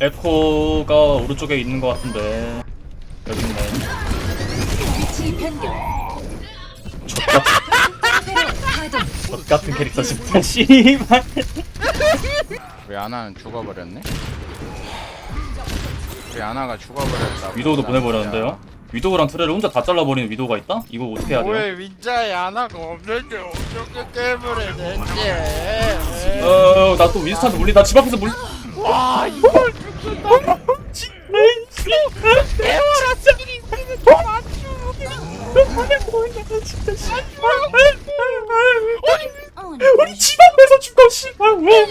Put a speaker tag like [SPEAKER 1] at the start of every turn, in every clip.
[SPEAKER 1] 에코가 오른쪽에 있는 것 같은데 여기 있네
[SPEAKER 2] 위치 변경.
[SPEAKER 1] 같은 캐릭터 진짜 씨발
[SPEAKER 3] 우리 아나는 죽어버렸네? 우리 아나가 죽어버렸다
[SPEAKER 1] 위도우도 보내버렸는데요 위도우랑 트레를 혼자 다 잘라버리는 위도우가 있다? 이거 어떻게 해야 돼요?
[SPEAKER 3] 왜 윈자에 아나가 없는데 어떻게 게임을 해냈지
[SPEAKER 1] 어, 나 또 윈스턴한테 물리, 나집 앞에서 물리.
[SPEAKER 3] 아 이걸
[SPEAKER 1] 우리 집 앞에서 죽어, 씨발.
[SPEAKER 3] 내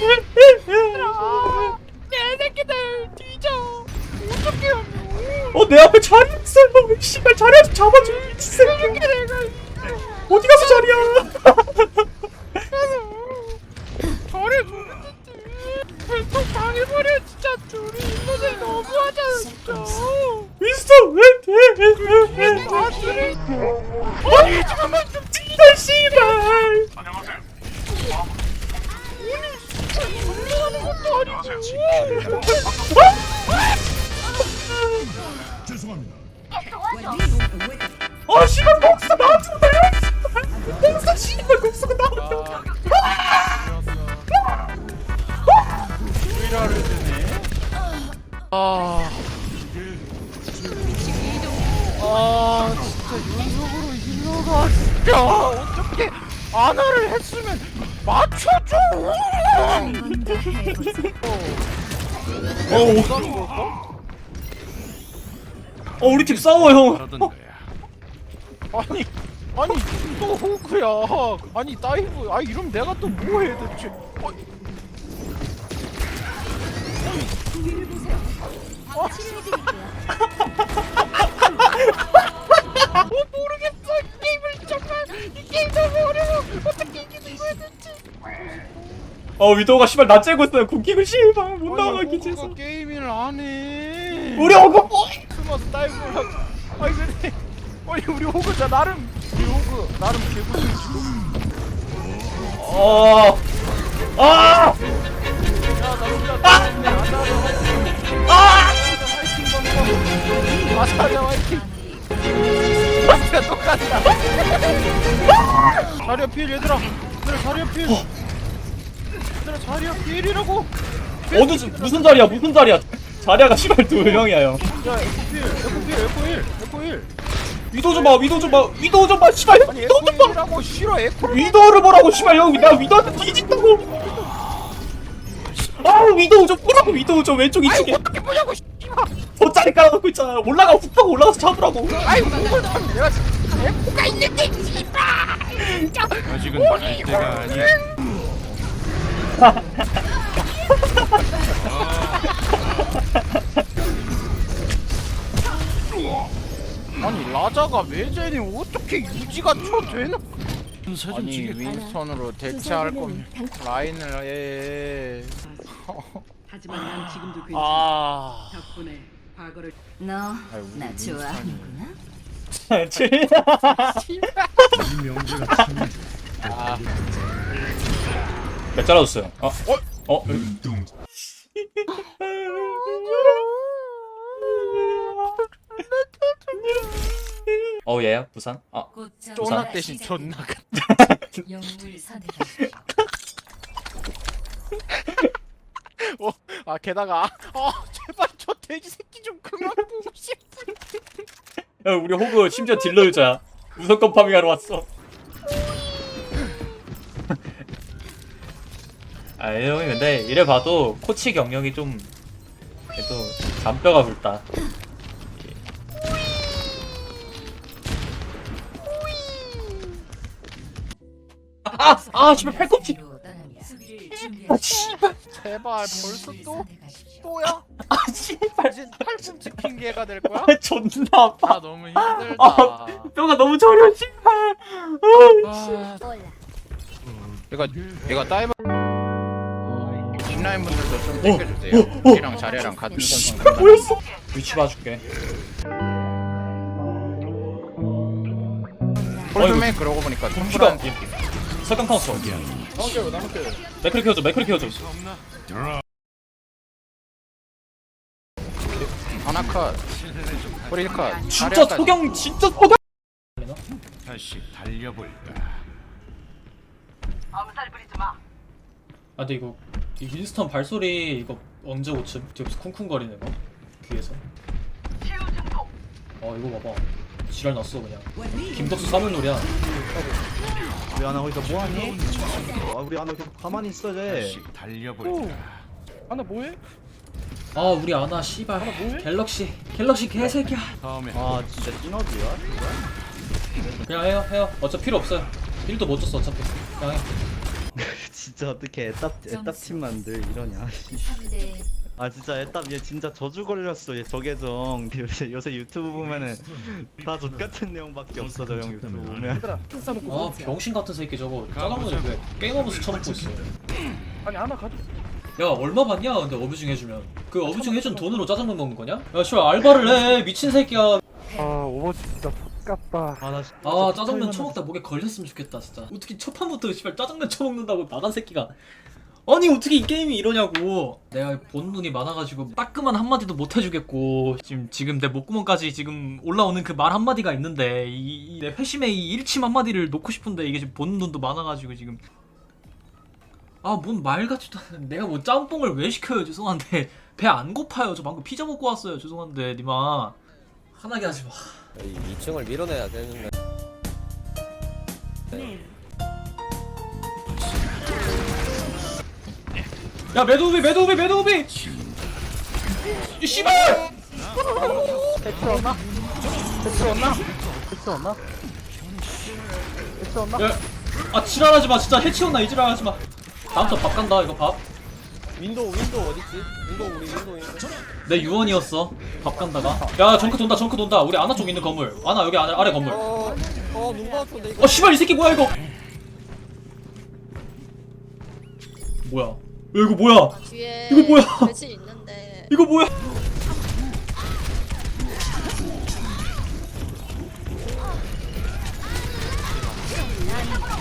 [SPEAKER 3] 새끼들 뒤져 어떻게
[SPEAKER 1] 어, 내 앞에 자리 있어. 너 씨발 자리야 좀 잡아줘. 미친 새끼. 어디 가
[SPEAKER 3] 아
[SPEAKER 1] 씨발 목사 나한테 달려. 목사 씨발 목사가 나한테.
[SPEAKER 3] 드네 아... 아 진짜 연속으로 힐러가 진짜 어떻게 아나를 했으면 맞춰줘
[SPEAKER 1] 어,
[SPEAKER 3] 못하는 걸까?
[SPEAKER 1] 어 우리 팀 싸워 형.
[SPEAKER 3] 아니 아니 또 호크야. 아니 다이브. 아 이러면 내가 또 뭐 해야 대체. 어, 어 모르겠어. 이 게임을 정말 이 게임 너무 어려워. 어떻게 이기는 거야 대체?
[SPEAKER 1] 어 위도우가 씨발 나 째고 있어요. 궁기고 씨발 못 나가기
[SPEAKER 3] 아니,
[SPEAKER 1] 죄송.
[SPEAKER 3] 호크가 게임을 안해.
[SPEAKER 1] 우리 어그 뭐?
[SPEAKER 3] 숨어서 다이브를 하고 아니 근데 아니 우리 호그 자 나름 우리 호그 나름 개구리 지금
[SPEAKER 1] 어. 아!
[SPEAKER 3] 야, 나 혼자 따냈네. 아! 화이팅 방송. 마사자 화이팅. 진짜 똑같다. 자리야 필 얘들아. 얘들아 자리야 필. 얘들아 자리야 필이라고.
[SPEAKER 1] 어느 지- 무슨 자리야 무슨 자리야? 자리야가 씨발 두 명이야 형.
[SPEAKER 3] 야 에코 필, 에코 필, 에코 1, 에코 1.
[SPEAKER 1] 위도우 좀 봐, 위도우 좀 봐, 위도우 좀 봐, 씨발 형.
[SPEAKER 3] 아니 에코
[SPEAKER 1] 좀 봐.
[SPEAKER 3] 1이라고 싫어 에코.
[SPEAKER 1] 위도우를 보라고 씨발 형. 나 위도우한테 뒤진다고. 아 위도우 좀 보라고 위도우 좀 왼쪽 2층에
[SPEAKER 3] 어떻게 보냐고 씨발.
[SPEAKER 1] 돗자리 깔아놓고 있잖아. 올라가 훅 하고 올라가서 잡으라고.
[SPEAKER 3] 아이 그걸 내가 지금 에코가 있는데 씨발.
[SPEAKER 4] 아직은 갈 때가 아니야.
[SPEAKER 3] 아 니 라자가 메제니 어떻게 유지가 쳐 되나? 아니
[SPEAKER 4] 지게.
[SPEAKER 3] 윈스턴으로 대체할 거면 라인을 해.
[SPEAKER 5] 하지만 난 지금도 괜찮아.
[SPEAKER 3] 아.
[SPEAKER 5] 덕분에 과거를
[SPEAKER 2] 너 나. 좋아하는구나.
[SPEAKER 3] 아.
[SPEAKER 1] 몇 잘라줬어요? 어? 어? 어? 어 얘야 부산? 아
[SPEAKER 3] 쪼낙 대신 존나 큰.
[SPEAKER 2] 영웅을 선택하십시오.
[SPEAKER 3] 어, 아 게다가 어 제발 저 돼지 새끼 좀 그만 보고 싶어.
[SPEAKER 1] 야, 우리 호그 심지어 딜러 유저야. 무조건 파밍하러 왔어. 아, 이 형이 근데 이래 봐도 코치 경력이 좀 그래도 잔뼈가 굵다. 아, 아, 씨발 팔꿈치. 아, 씨발.
[SPEAKER 3] 제발 벌써 또 또야?
[SPEAKER 1] 아, 씨발.
[SPEAKER 3] 이제 팔꿈치 핑계가 될 거야?
[SPEAKER 1] 아, 존나 아파.
[SPEAKER 3] 아 너무 힘들다.
[SPEAKER 1] 아, 뼈가 너무 저려, 씨발. 아,
[SPEAKER 3] 아, 얘가 얘가 다이버 뒷라인 분들도 좀 챙겨주세요. 우리랑 자리랑 같은 선수.
[SPEAKER 1] 뭐였어? 위치 봐줄게.
[SPEAKER 3] 홀드맨 그러고 보니까 손브란
[SPEAKER 1] 설강 타웠어.
[SPEAKER 3] 나눠줘요 나눠줘요.
[SPEAKER 1] 맥크리 키워줘, 맥크리 키워줘.
[SPEAKER 3] 아나컷. 브릴컷.
[SPEAKER 1] 진짜 소경 진짜 소경!
[SPEAKER 4] 다시 달려볼까?
[SPEAKER 1] 아 근데 이거 이 윈스턴 발소리 이거 언제 고침? 뒤에서 쿵쿵거리는 거 귀에서. 어 이거 봐봐 지랄 났어 그냥. 김덕수 사물놀이야.
[SPEAKER 6] 우리 아나 거기서 뭐하니? 아 우리 아나 계속 가만히 있어 쟤.
[SPEAKER 4] 달려볼까?
[SPEAKER 3] 아나 뭐해?
[SPEAKER 1] 아 우리 아나 씨발. 갤럭시 갤럭시 개새끼야.
[SPEAKER 4] 다음에
[SPEAKER 6] 아 진짜 찐어지야?
[SPEAKER 1] 그냥 해요 해요. 어차피 필요 없어요. 힐도 못 줬어 어차피. 그냥 해
[SPEAKER 6] 진짜 어떻게 애답 애답 팀 만들 이러냐
[SPEAKER 2] 3대
[SPEAKER 6] 아 진짜 애답 얘 진짜 저주 걸렸어. 얘 저계정. 요새 요새 유튜브 보면은 다 족같은 내용밖에 없어 저 형 유튜브 보면.
[SPEAKER 3] 얘들아
[SPEAKER 1] 아 병신 같은 새끼 저거. 짜장면을 왜 게임하면서 쳐먹고 있어?
[SPEAKER 3] 아니 아나 가져.
[SPEAKER 1] 야 얼마 받냐? 근데 어뷰징 해주면. 그 어뷰징 해준 돈으로 짜장면 먹는 거냐? 야 씨발 알바를 해. 미친 새끼야.
[SPEAKER 3] 아 오버워치 진짜 X같다.
[SPEAKER 6] 아나
[SPEAKER 1] 아 짜장면 처먹다 목에 걸렸으면 좋겠다 진짜. 어떻게 첫 판부터 씨발 짜장면 처먹는다고 나간 새끼가 아니 어떻게 이 게임이 이러냐고. 내가 본 눈이 많아가지고 따끔한 한마디도 못 해주겠고 지금 지금 내 목구멍까지 지금 올라오는 그 말 한마디가 있는데 이, 이, 내 회심의 이 일침 한마디를 놓고 싶은데 이게 지금 보는 눈도 많아가지고 지금. 아 뭔 말 같지도 않은 내가 뭐 짬뽕을 왜 시켜요 죄송한데. 배 안 고파요. 저 방금 피자 먹고 왔어요 죄송한데 니마. 화나게 하지 마.
[SPEAKER 7] 이 2층을 밀어내야 되는데
[SPEAKER 1] 야 매드우비 매드우비 매드우비! 이 씨발!
[SPEAKER 3] 해치웠나? 해치웠나? 해치웠나? 해치웠나?
[SPEAKER 1] 야, 아 지랄하지 마. 진짜 해치웠나? 이 지랄하지 마. 다음부터 밥 간다 이거 밥 내
[SPEAKER 7] 윈도우 윈도우 어딨지? 윈도우 우리 윈도우 윈도우.
[SPEAKER 1] 유언이었어. 밥 간다가. 야 정크 돈다 정크 돈다. 우리 아나 쪽 있는 건물. 아나 여기 아래, 아래 건물.
[SPEAKER 7] 어어 눈 맞췄는데 이거.
[SPEAKER 1] 어 씨발 이 새끼 뭐야 이거? 뭐야 야, 이거 뭐야?
[SPEAKER 8] 뒤에
[SPEAKER 1] 이거 뭐야?
[SPEAKER 8] 있는데.
[SPEAKER 1] 이거 뭐야?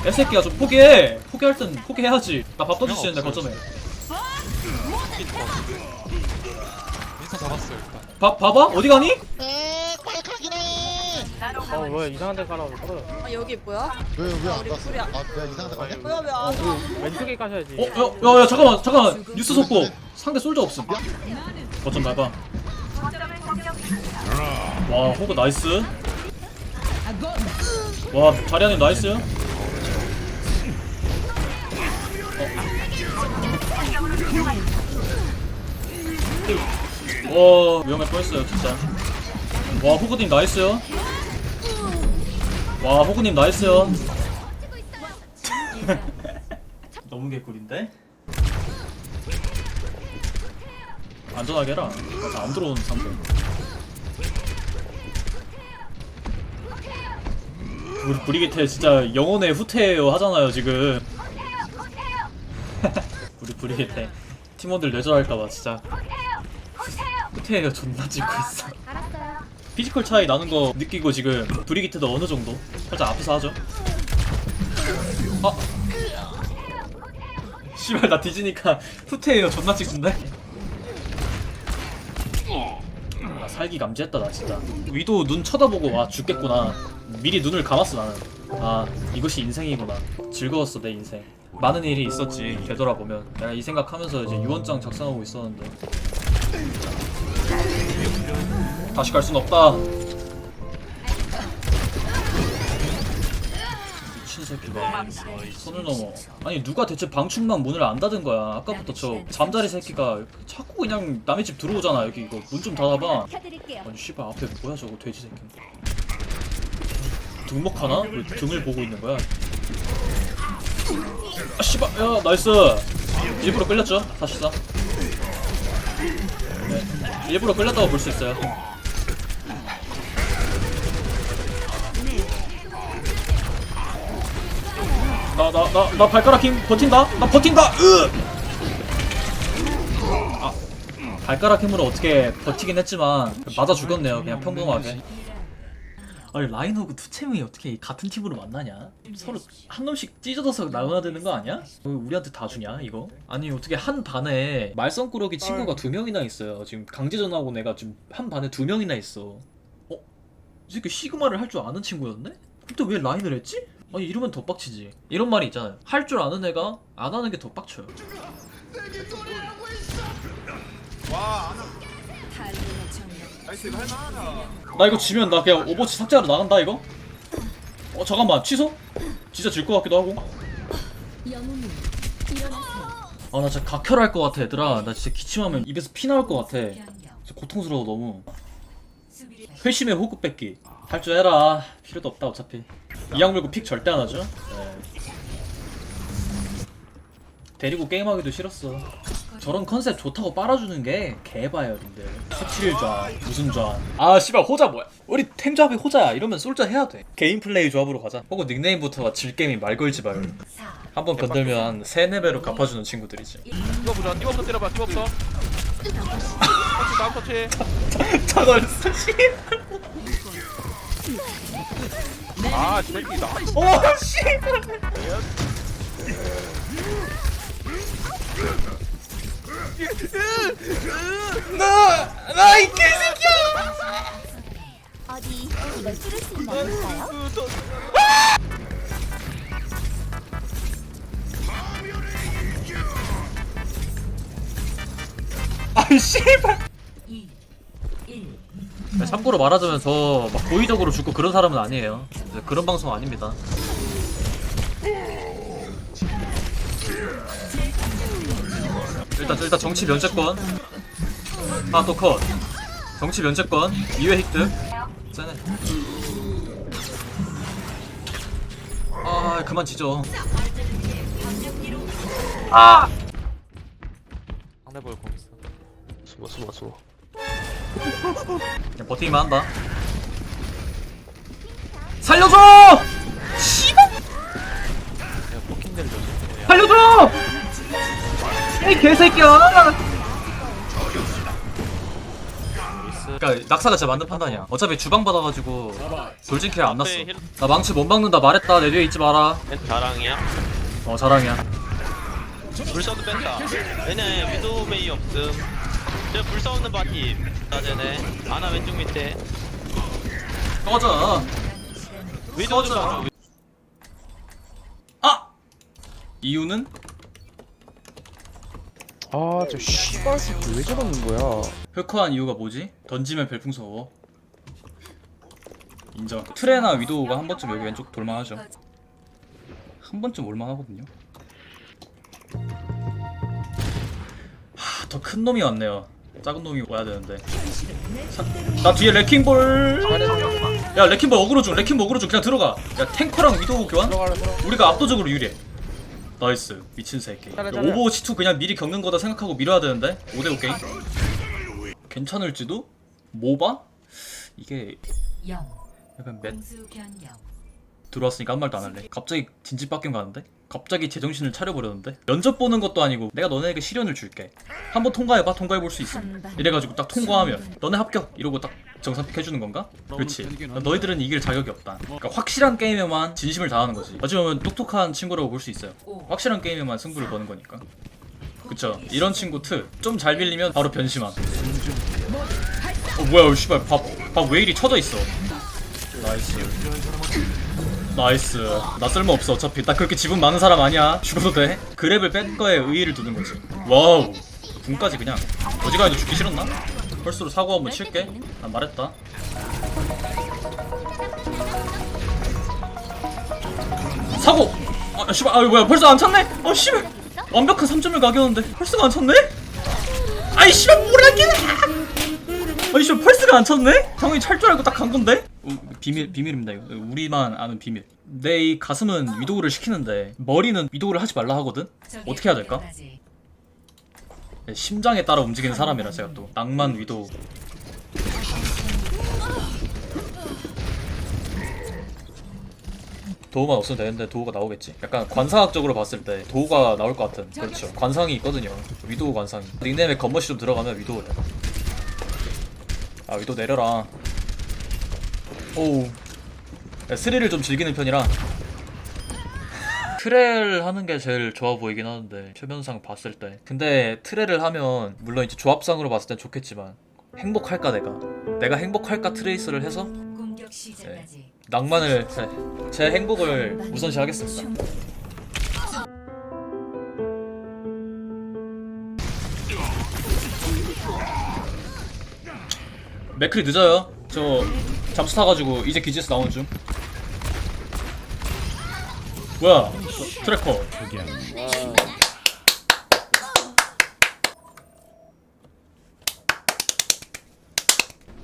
[SPEAKER 1] 야 새끼야 좀 포기해. 포기할 땐 포기해야지. 나 밥 떠줄 수 있는데 거점에. 밥 봐봐? 어디 가니?
[SPEAKER 3] 어왜 이상한 데 가라고 떨어져
[SPEAKER 8] 아 여기 뭐야?
[SPEAKER 9] 왜왜안
[SPEAKER 8] 우리
[SPEAKER 9] 갔어?
[SPEAKER 8] 둘이 안-
[SPEAKER 9] 아 내가 이상한 데 가냐?
[SPEAKER 8] 뭐야 왜 안 와?
[SPEAKER 3] 왼쪽에 가셔야지
[SPEAKER 1] 어? 야, 야, 야 잠깐만 잠깐만 뉴스 속보 상대 솔저 없음 거점 밟아 와 호그 나이스 와 자리안님 나이스 어. 와 위험할 뻔했어요 진짜 와 호그님 나이스요 와 호그님 나이스요. 너무 개꿀인데? 안전하게 해라. 맞아, 안 들어오는 상대 우리 브리기테 진짜 영혼의 후퇴예요 하잖아요 지금. 우리 브리기테 팀원들 뇌절할까봐 진짜. 후퇴예요 존나 찍고 있어 피지컬 차이 나는 거 느끼고 지금 브리기테도 어느 정도? 살짝 앞에서 하죠? 아! 씨발 나 뒤지니까 후퇴해요 존나 찍던데? 나 살기 감지했다 나 진짜. 위도 눈 쳐다보고 와 죽겠구나. 미리 눈을 감았어 나는. 아 이것이 인생이구나. 즐거웠어 내 인생. 많은 일이 있었지 되돌아보면. 내가 이 생각하면서 이제 유언장 작성하고 있었는데 다시 갈 순 없다. 미친 새끼가 손을 넘어. 아니 누가 대체 방충망 문을 안 닫은 거야? 아까부터 저 잠자리 새끼가 자꾸 그냥 남의 집 들어오잖아 여기 이거. 문 좀 닫아봐. 아니 씨발 앞에 뭐야 저거 돼지 새끼. 등목하나? 왜 등을 보고 있는 거야? 아 씨발 야 나이스. 일부러 끌렸죠? 사실상 네, 일부러 끌렸다고 볼 수 있어요 나 나 나 나 발가락 힘 버틴다 나 버틴다 으! 아 발가락 힘으로 어떻게 버티긴 했지만 맞아 죽었네요 그냥 평범하게 아니 라인호그 투챔이 어떻게 같은 팀으로 만나냐? 서로 한 놈씩 찢어져서 나눠야 되는 거 아니야? 왜 우리한테 다 주냐 이거? 아니 어떻게 한 반에 말썽꾸러기 친구가 두 명이나 있어요. 지금 강제전하고 내가 지금 한 반에 두 명이나 있어. 어? 이 새끼 시그마를 할 줄 아는 친구였네? 근데 왜 라인을 했지? 아니 이러면 더 빡치지. 이런 말이 있잖아요. 할 줄 아는 애가 안 하는 게 더 빡쳐요. 나 이거 지면 나 그냥 오버워치 삭제하러 나간다 이거? 어 잠깐만 취소? 진짜 질 것 같기도 하고
[SPEAKER 2] 영웅님 일어나세요.
[SPEAKER 1] 아 나 진짜 각혈할 것 같아 얘들아 나 진짜 기침하면 입에서 피 나올 것 같아. 진짜 고통스러워 너무 회심의 호흡 뺏기 할 줄 해라 필요도 없다 어차피 이악 물고 픽 절대 안 하죠? 네. 데리고 게임하기도 싫었어. 저런 컨셉 좋다고 빨아주는 게 개바이어린데. 17좌 무슨 좌아 씨발 호자 뭐야? 우리 탱 조합이 호자야. 이러면 솔자 해야 돼. 개인 플레이 조합으로 가자. 혹은 닉네임부터가 질게임이 말 걸지 마요 한번 건들면 한 3, 4배로 갚아주는 친구들이지.
[SPEAKER 3] 뛰어보자. 뛰어부터 때려봐. 뛰어부터 터치 다음 터치.
[SPEAKER 1] 저걸 쓰시 아나오 씨. 나 나 이 개새끼야.
[SPEAKER 8] 어디 이걸 뚫을 수 있나 볼까요?
[SPEAKER 1] 아이 씨발.
[SPEAKER 2] 2 1
[SPEAKER 1] 참고로 말하자면 저 막 고의적으로 죽고 그런 사람은 아니에요. 그런 방송 아닙니다. 일단 일단 정치 면제권 아또 컷. 정치 면제권 2회 획득. 쎄네. 아 그만 지죠. 아!
[SPEAKER 3] 상대볼 공 있어
[SPEAKER 7] 숨어 숨어 숨어
[SPEAKER 1] 그냥 버티기만 한다. 살려줘! 씨발!
[SPEAKER 3] 내가
[SPEAKER 1] 살려줘! 이 개새끼야! 그러니까 낙사가 진짜 맞는 판단이야. 어차피 주방 받아가지고 돌진 킬 안 났어. 나 망치 못 막는다 말했다. 내 뒤에 있지 마라.
[SPEAKER 7] 자랑이야?
[SPEAKER 1] 어 자랑이야.
[SPEAKER 7] 불사도 뺀다 왜냐 위도우 메이 없음 저 불사 없는 바티 나제네 아나 왼쪽 밑에
[SPEAKER 1] 꺼져.
[SPEAKER 7] 위도우 좀
[SPEAKER 1] 꺼져.
[SPEAKER 7] 봐줘
[SPEAKER 1] 아! 이유는
[SPEAKER 3] 아 저 씨발 새끼 왜 저러는 거야
[SPEAKER 1] 흑화한 이유가 뭐지? 던지면 별풍선 인정. 트레나 위도우가 한 번쯤 여기 왼쪽 돌만하죠. 한 번쯤 올만하거든요. 하, 더 큰 놈이 왔네요. 작은 놈이 와야 되는데. 자, 나 뒤에 레킹볼. 야 레킹볼 어그로 중, 레킹볼 어그로 중 그냥 들어가. 야 탱커랑 위도우 교환? 우리가 압도적으로 유리해. 나이스 미친 새끼. 야, 오버워치 2 그냥 미리 겪는 거다 생각하고 밀어야 되는데 5대5 게임. 괜찮을지도? 모바? 이게
[SPEAKER 2] 0
[SPEAKER 1] 약간 맷. 들어왔으니까 한 말도 안 할래. 갑자기 진지밖에 가는데? 갑자기 제정신을 차려버렸는데? 면접 보는 것도 아니고 내가 너네에게 시련을 줄게. 한번 통과해봐. 통과해볼 수 있어. 이래가지고 딱 통과하면 너네 합격! 이러고 딱 정상픽 해주는 건가? 그렇지. 너희들은 이길 자격이 없다. 그러니까 확실한 게임에만 진심을 다하는 거지. 어찌 보면 똑똑한 친구라고 볼 수 있어요. 확실한 게임에만 승부를 거는 거니까. 그쵸. 이런 친구 트. 좀잘 밀리면 바로 변심함. 어 뭐야 씨발 밥 밥 왜 이리 쳐져 있어 나이스 나이스. 나 쓸모없어 어차피. 나 그렇게 지분 많은 사람 아니야. 죽어도 돼. 그랩을 뺀 거에 의의를 두는 거지. 와우. 궁까지 그냥. 어지간해도 죽기 싫었나? 펄스로 사고 한번 칠게. 난 말했다. 사고! 아 씨발. 아 뭐야. 벌써 안 찼네? 아 씨발. 완벽한 3점을 가겼는데 펄스가 안 찼네? 아이 씨발. 뭐라긴 아니 씨 펄스가 안 찼네? 당연히 찰줄 알고 딱 간 건데? 어, 비밀 비밀입니다 이거. 우리만 아는 비밀. 내 이 가슴은 위도우를 시키는데 머리는 위도우를 하지 말라 하거든? 어떻게 해야 될까? 네, 심장에 따라 움직이는 사람이라 제가 또. 낭만 위도우. 도우만 없으면 되는데 도우가 나오겠지. 약간 관상학적으로 봤을 때 도우가 나올 것 같은. 그렇죠. 관상이 있거든요. 위도우 관상이. 닉네임에 겉멋이 좀 들어가면 위도우래 아 위도 내려라. 오우. 스릴을 좀 즐기는 편이라. 트레를 하는 게 제일 좋아 보이긴 하는데 최면상 봤을 때. 근데 트레를 하면 물론 이제 조합상으로 봤을 땐 좋겠지만 행복할까 내가? 내가 행복할까 트레이스를 해서?
[SPEAKER 2] 시작까지.
[SPEAKER 1] 낭만을 제, 제 행복을 우선시하겠습니다 맥클이 늦어요. 저 잠수 타가지고 이제 기지에서 나오는 중. 뭐야? 저 트래커.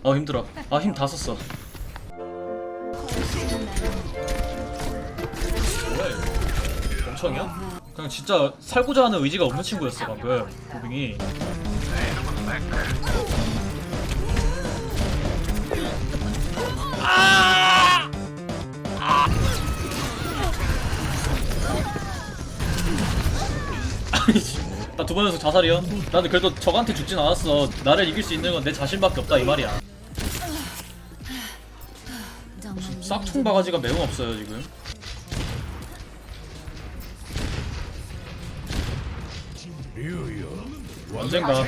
[SPEAKER 1] 아 힘들어. 아 힘 다 썼어. 멍청이야? 그냥 진짜 살고자 하는 의지가 없는 친구였어 방금. 고빙이 나두 번 연속 자살이요? 나는 그래도 적한테 죽진 않았어. 나를 이길 수 있는 건 내 자신밖에 없다 이 말이야. 싹퉁 바가지가 매우 없어요 지금. 언젠가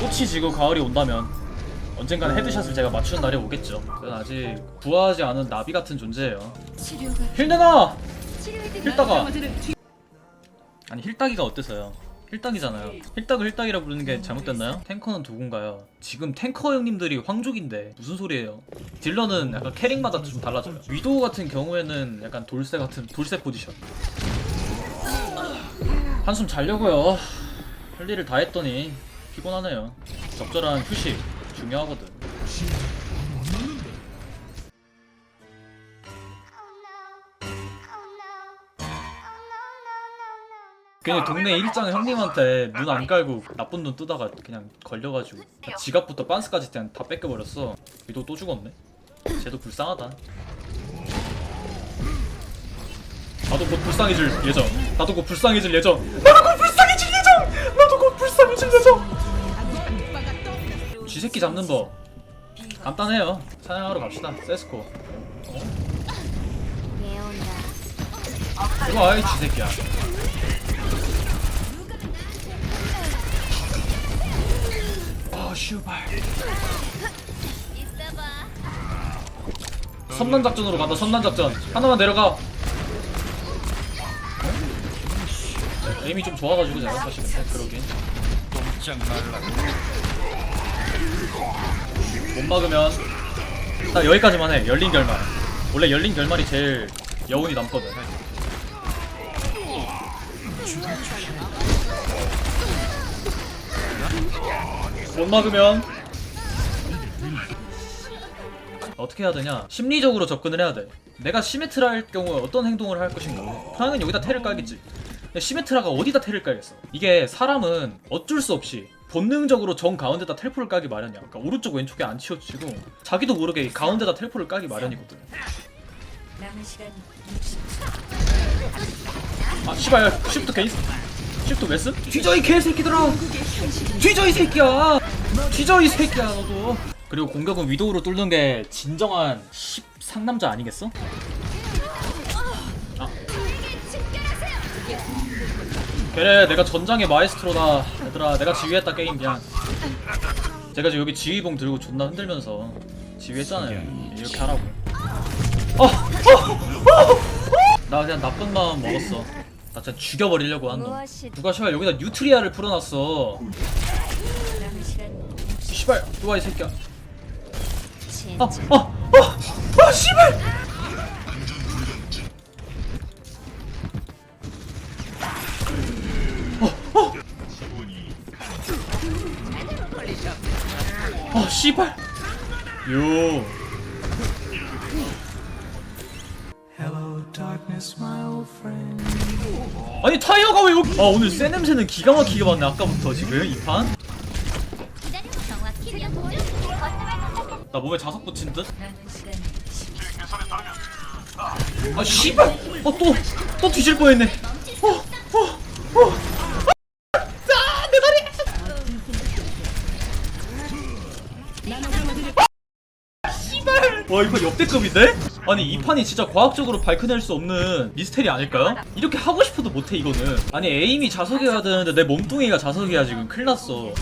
[SPEAKER 1] 꽃이 지고 가을이 온다면 언젠가는 헤드샷을 제가 맞추는 날이 오겠죠 저는 아직 구하지 않은 나비 같은 존재예요
[SPEAKER 2] 치료가
[SPEAKER 1] 힐 내놔!
[SPEAKER 2] 치료해드릴게요.
[SPEAKER 1] 힐따가 아니 힐따기가 어때서요? 힐따기잖아요 힐따그 힐따기라 부르는 게 잘못됐나요? 탱커는 누군가요? 지금 탱커 형님들이 황족인데 무슨 소리예요? 딜러는 약간 캐릭마다 좀 달라져요 위도우 같은 경우에는 약간 돌쇠 같은 돌쇠 포지션 한숨 자려고요 할 일을 다 했더니 피곤하네요 적절한 휴식 중요하거든. 그냥 동네 일장 형님한테 눈안 깔고 나쁜 눈 뜨다가 그냥 걸려가지고 다 지갑부터 빤스까지 그냥 다 뺏겨버렸어. 위도 또 죽었네. 쟤도 불쌍하다. 나도 곧 불쌍해질 예정. 나도 곧 불쌍해질 예정. 나도 곧 불쌍해질 예정! 나도 곧 불쌍해질 예정 쥐새끼 잡는 법 간단해요. 사냥하러 갑시다. 세스코. 이거 아이 쥐새끼야. 아 슈발. 섬난 작전으로 간다 섬난 작전. 하나만 내려가. 에임이 좀 좋아가지고 제가 사실 근데 그러긴
[SPEAKER 4] 꼼짝 말라고.
[SPEAKER 1] 못 막으면 딱 여기까지만 해. 열린 결말. 원래 열린 결말이 제일 여운이 남거든. 못 막으면 어떻게 해야 되냐? 심리적으로 접근을 해야 돼. 내가 시메트라 할 경우에 어떤 행동을 할 것인가? 당연히 여기다 테를 깔겠지. 시메트라가 어디다 테를 깔겠어? 이게 사람은 어쩔 수 없이 본능적으로 정 가운데다 텔포를 깔기 마련이야. 그러니까 오른쪽 왼쪽에 안 치우치고 자기도 모르게 이 가운데다 텔포를 깔기 마련이거든.
[SPEAKER 2] 남은 시간
[SPEAKER 1] 아 씨발 시프트 개인 시프트 왜 쓴? 뒤져 이 개새끼들아! 뒤져 이 새끼야! 뒤져 이 새끼야 너도. 그리고 공격은 위도우로 뚫는 게 진정한 10 상남자 아니겠어? 그래 내가 전장의 마에스트로다 얘들아 내가 지휘했다 게임 그냥 제가 지금 여기 지휘봉 들고 존나 흔들면서 지휘했잖아요 이렇게 하라고 어! 어! 어! 나 그냥 나쁜 마음 먹었어 나 진짜 죽여버리려고 한놈 누가 씨발 여기다 뉴트리아를 풀어놨어 씨발 누가 이 새끼야 아! 아! 아! 아 씨발! 씨발. 요. 아니 타이어가 왜 여기? 아 오늘 새 냄새는 기가 막히게 맡네 아까부터 지금 이판. 나 몸에 자석 붙인 듯? 아 씨발. 어또 또 뒤질 뻔했네. 어 어 어 와 이거 역대급인데? 아니 이 판이 진짜 과학적으로 밝혀낼 수 없는 미스테리 아닐까요? 이렇게 하고 싶어도 못해 이거는 아니 에임이 자석해야 되는데 내 몸뚱이가 자석이야 지금 큰일 났어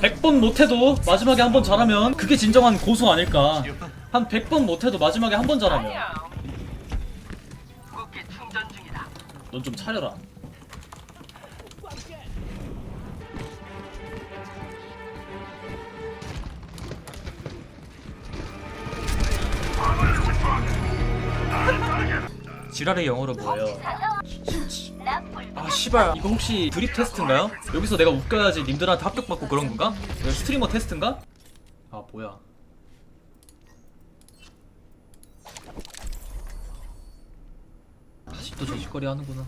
[SPEAKER 1] 백번 못해도 마지막에 한 번 잘하면 그게 진정한 고수 아닐까 한 100번 못해도 마지막에 한 번 잘하면 넌좀 차려라 지랄의 영어로 뭐예요? 아 씨발 이거 혹시 드립 테스트인가요? 여기서 내가 웃겨야지 님들한테 합격받고 그런 건가? 이거 스트리머 테스트인가? 아 뭐야 아직도 저짓거리 하는구나